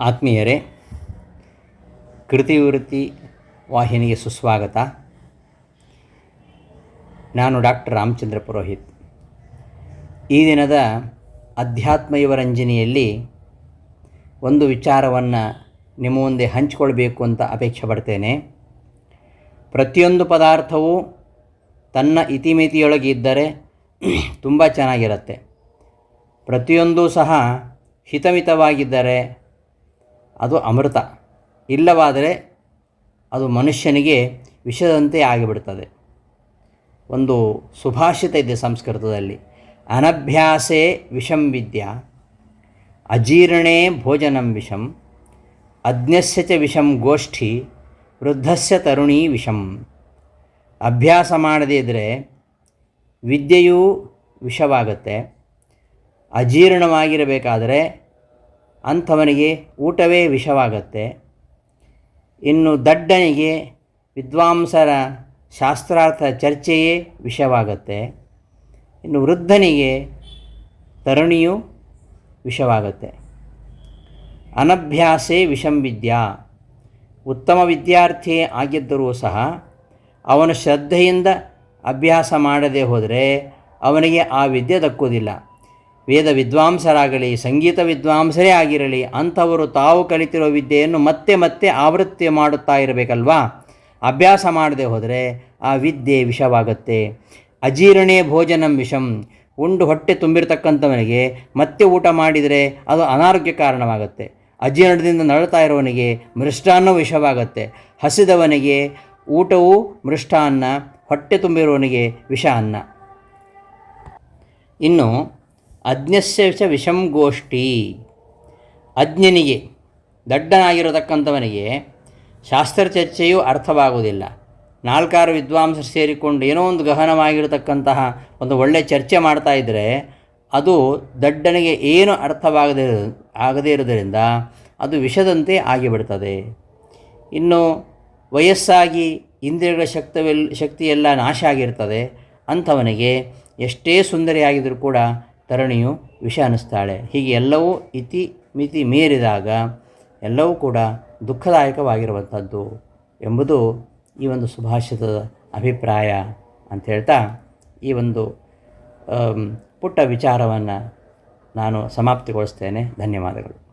ಆತ್ಮೀಯರೇ, ಕೃತಿವೃತ್ತಿ ವಾಹಿನಿಗೆ ಸುಸ್ವಾಗತ. ನಾನು ಡಾಕ್ಟರ್ ರಾಮಚಂದ್ರ ಪುರೋಹಿತ್. ಈ ದಿನದ ಅಧ್ಯಾತ್ಮ ಯುವರಂಜನೆಯಲ್ಲಿ ಒಂದು ವಿಚಾರವನ್ನು ನಿಮ್ಮ ಮುಂದೆ ಹಂಚಿಕೊಳ್ಬೇಕು ಅಂತ ಅಪೇಕ್ಷೆ ಪಡ್ತೇನೆ. ಪ್ರತಿಯೊಂದು ಪದಾರ್ಥವು ತನ್ನ ಇತಿಮಿತಿಯೊಳಗೆ ಇದ್ದರೆ ತುಂಬ ಚೆನ್ನಾಗಿರುತ್ತೆ. ಪ್ರತಿಯೊಂದು ಸಹ ಹಿತಮಿತವಾಗಿದ್ದರೆ ಅದು ಅಮೃತ. ಇಲ್ಲವಾದರೆ ಅದು ಮನುಷ್ಯನಿಗೆ ವಿಷದಂತೆ ಆಗಿಬಿಡ್ತದೆ. ಒಂದು ಸುಭಾಷಿತ ಇದೆ ಸಂಸ್ಕೃತದಲ್ಲಿ. ಅನಭ್ಯಾಸೇ ವಿಷಂ ವಿದ್ಯಾ, ಅಜೀರ್ಣೇ ಭೋಜನಂ ವಿಷಂ ಅಜ್ಞಸ್ಯಚ ವಿಷಂ ಗೋಷ್ಠಿ, ವೃದ್ಧಸ್ಯ ತರುಣಿ ವಿಷಂ. ಅಭ್ಯಾಸ ಮಾಡದೇ ಇದ್ದರೆ ವಿದ್ಯೆಯೂ ವಿಷವಾಗುತ್ತೆ. ಅಜೀರ್ಣವಾಗಿರಬೇಕಾದರೆ ಅಂಥವನಿಗೆ ಊಟವೇ ವಿಷವಾಗತ್ತೆ. ಇನ್ನು ದಡ್ಡನಿಗೆ ವಿದ್ವಾಂಸರ ಶಾಸ್ತ್ರಾರ್ಥ ಚರ್ಚೆಯೇ ವಿಷವಾಗತ್ತೆ. ಇನ್ನು ವೃದ್ಧನಿಗೆ ತರುಣಿಯು ವಿಷವಾಗತ್ತೆ. ಅನಭ್ಯಾಸೇ ವಿಷಂ ವಿದ್ಯಾ. ಉತ್ತಮ ವಿದ್ಯಾರ್ಥಿ ಆಗಿದ್ದರೂ ಸಹ ಅವನು ಶ್ರದ್ಧೆಯಿಂದ ಅಭ್ಯಾಸ ಮಾಡದೆ ಹೋದರೆ ಅವನಿಗೆ ಆ ವಿದ್ಯೆ ದಕ್ಕುವುದಿಲ್ಲ. ವೇದ ವಿದ್ವಾಂಸರಾಗಲಿ ಸಂಗೀತ ವಿದ್ವಾಂಸರೇ ಆಗಿರಲಿ, ಅಂಥವರು ತಾವು ಕಲಿತಿರೋ ವಿದ್ಯೆಯನ್ನು ಮತ್ತೆ ಮತ್ತೆ ಆವೃತ್ತಿ ಮಾಡುತ್ತಾ ಇರಬೇಕಲ್ವಾ? ಅಭ್ಯಾಸ ಮಾಡದೆ ಹೋದರೆ ಆ ವಿದ್ಯೆ ವಿಷವಾಗುತ್ತೆ. ಅಜೀರ್ಣೇ ಭೋಜನಂ ವಿಷಂ. ಉಂಡು ಹೊಟ್ಟೆ ತುಂಬಿರತಕ್ಕಂಥವನಿಗೆ ಮತ್ತೆ ಊಟ ಮಾಡಿದರೆ ಅದು ಅನಾರೋಗ್ಯ ಕಾರಣವಾಗುತ್ತೆ. ಅಜೀರ್ಣದಿಂದ ನರಳ್ತಾ ಇರೋವನಿಗೆ ಮೃಷ್ಟಾನ್ನ ವಿಷವಾಗುತ್ತೆ. ಹಸಿದವನಿಗೆ ಊಟವು ಮೃಷ್ಟಾನ್ನ, ಹೊಟ್ಟೆ ತುಂಬಿರುವವನಿಗೆ ವಿಷ ಅನ್ನ. ಇನ್ನು ಅಜ್ಞಸ್ಯ ಚ ವಿಷಂ ಗೋಷ್ಠಿ. ಅಜ್ಞನಿಗೆ, ದಡ್ಡನಾಗಿರತಕ್ಕಂಥವನಿಗೆ ಶಾಸ್ತ್ರಚರ್ಚೆಯು ಅರ್ಥವಾಗುವುದಿಲ್ಲ. ನಾಲ್ಕಾರು ವಿದ್ವಾಂಸರು ಸೇರಿಕೊಂಡು ಏನೋ ಒಂದು ಗಹನವಾಗಿರತಕ್ಕಂತಹ ಒಂದು ಒಳ್ಳೆಯ ಚರ್ಚೆ ಮಾಡ್ತಾ ಇದ್ದರೆ ಅದು ದಡ್ಡನಿಗೆ ಏನು ಅರ್ಥವಾಗದೇ, ಆಗದೇ ಇರೋದರಿಂದ ಅದು ವಿಷದಂತೆ ಆಗಿಬಿಡ್ತದೆ. ಇನ್ನು ವಯಸ್ಸಾಗಿ ಇಂದ್ರಿಯಗಳ ಶಕ್ತವೆಲ್, ಶಕ್ತಿಯೆಲ್ಲ ನಾಶ ಆಗಿರ್ತದೆ. ಅಂಥವನಿಗೆ ಎಷ್ಟೇ ಸುಂದರಿಯಾಗಿದ್ದರೂ ಕೂಡ ತರುಣಿಯು ವಿಷ ಅನ್ನಿಸ್ತಾಳೆ. ಹೀಗೆ ಎಲ್ಲವೂ ಇತಿ ಮಿತಿ ಮೀರಿದಾಗ ಎಲ್ಲವೂ ಕೂಡ ದುಃಖದಾಯಕವಾಗಿರುವಂಥದ್ದು ಎಂಬುದು ಈ ಒಂದು ಸುಭಾಷಿತದ ಅಭಿಪ್ರಾಯ ಅಂತ ಹೇಳ್ತಾ ಈ ಒಂದು ಪುಟ್ಟ ವಿಚಾರವನ್ನು ನಾನು ಸಮಾಪ್ತಿಗೊಳಿಸ್ತೇನೆ. ಧನ್ಯವಾದಗಳು.